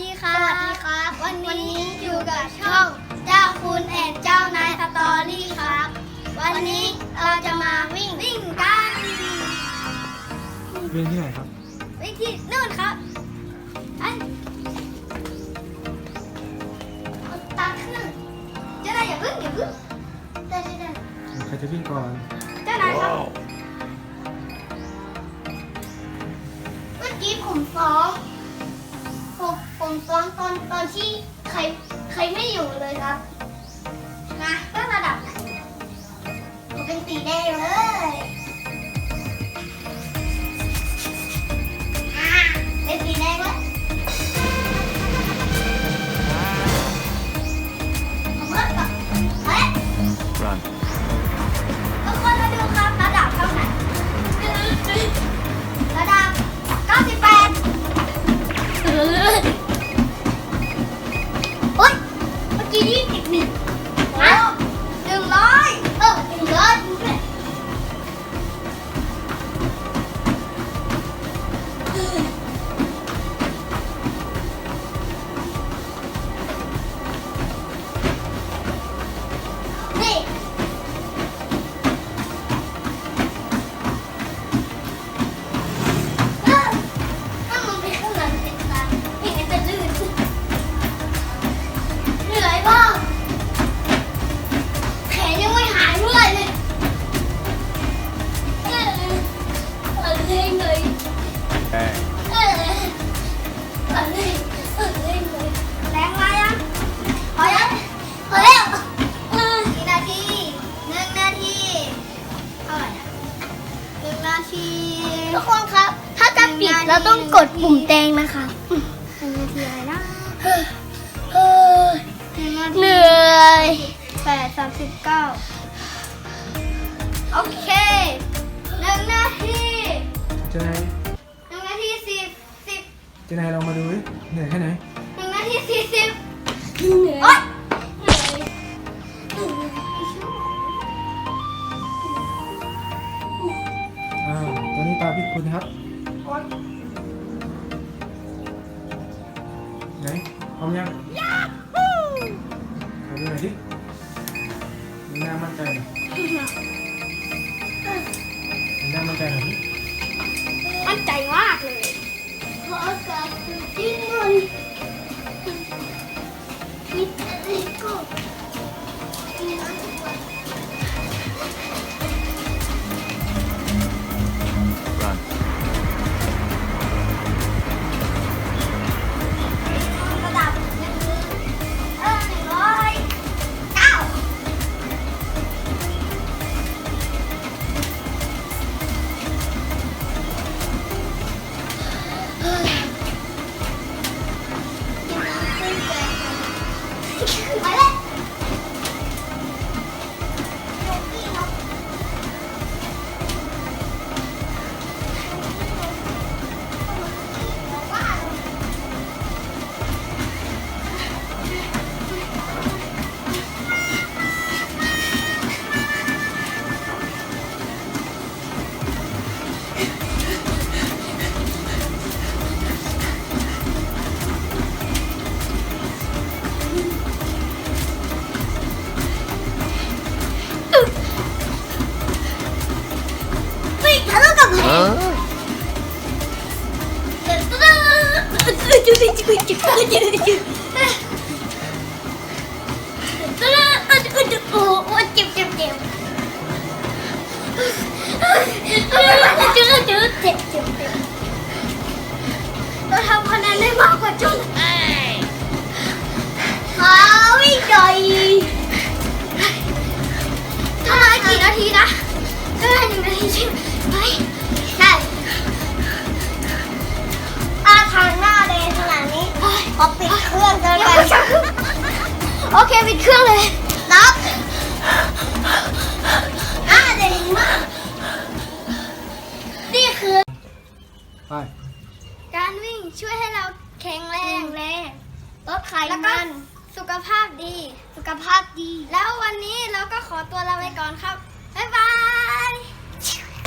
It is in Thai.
ดีค่ะสวัสดีครับ วันนี้อยู่กับช่องเจ้าคุณแอนเจ้านายสตอรี่ครับ วันนี้เราจะมาวิ่งวิ่งกัน วิ่งที่ไหนครับ วิ่งที่นู่นครับไอ้ตาขึ้นเจ้านายอย่าพึ่งอย่าพึ่งเจ้านายใครจะวิ่งก่อน เจ้านายครับ เมื่อกี้ผมฟ้อง ผมฟ้อนตอนตอนที่ใครใครไม่อยู่เลยครับนะก็ระดับไหนผมเป็นสีแดงเลย ทีทุกคนครับ ถ้าจะปิดเราต้องกดปุ่มแดงนะคะหนึ่งนาทีอะไรนะเหนื่อยแปดสามสิบเก้าโอเคหนึ่งนาทีเจ้านายหนึ่งนาทีสิบสิบเจ้านายลองมาดูดิเหนื่อยแค่ไหนหนึ่งนาทีสี่สิบเหนื่อยาพี่คุณครับ ไหนพร้อมยังขอดูหน่อยดิดูหน้ามั่นใจหน่อยดูหน้ามั่นใจหน่อยดิมั่นใจมากเลยขอกาศจิ้นหน่อยมิดอะไรก็ เจ็บเจ็บเจ็บจุดจุดเจ็บเจ็บเจ็บเราทำคะแนนได้มากกว่าจุดขาวิ่งหน่อยเท่าไหร่กี่นาทีนะเท่าไหร่หนึ่งนาทีใช่ไหม ดไขมันสุขภาพดี สุขภาพดี แล้ววันนี้เราก็ขอตัวลาไปก่อนครับ บ๊ายบาย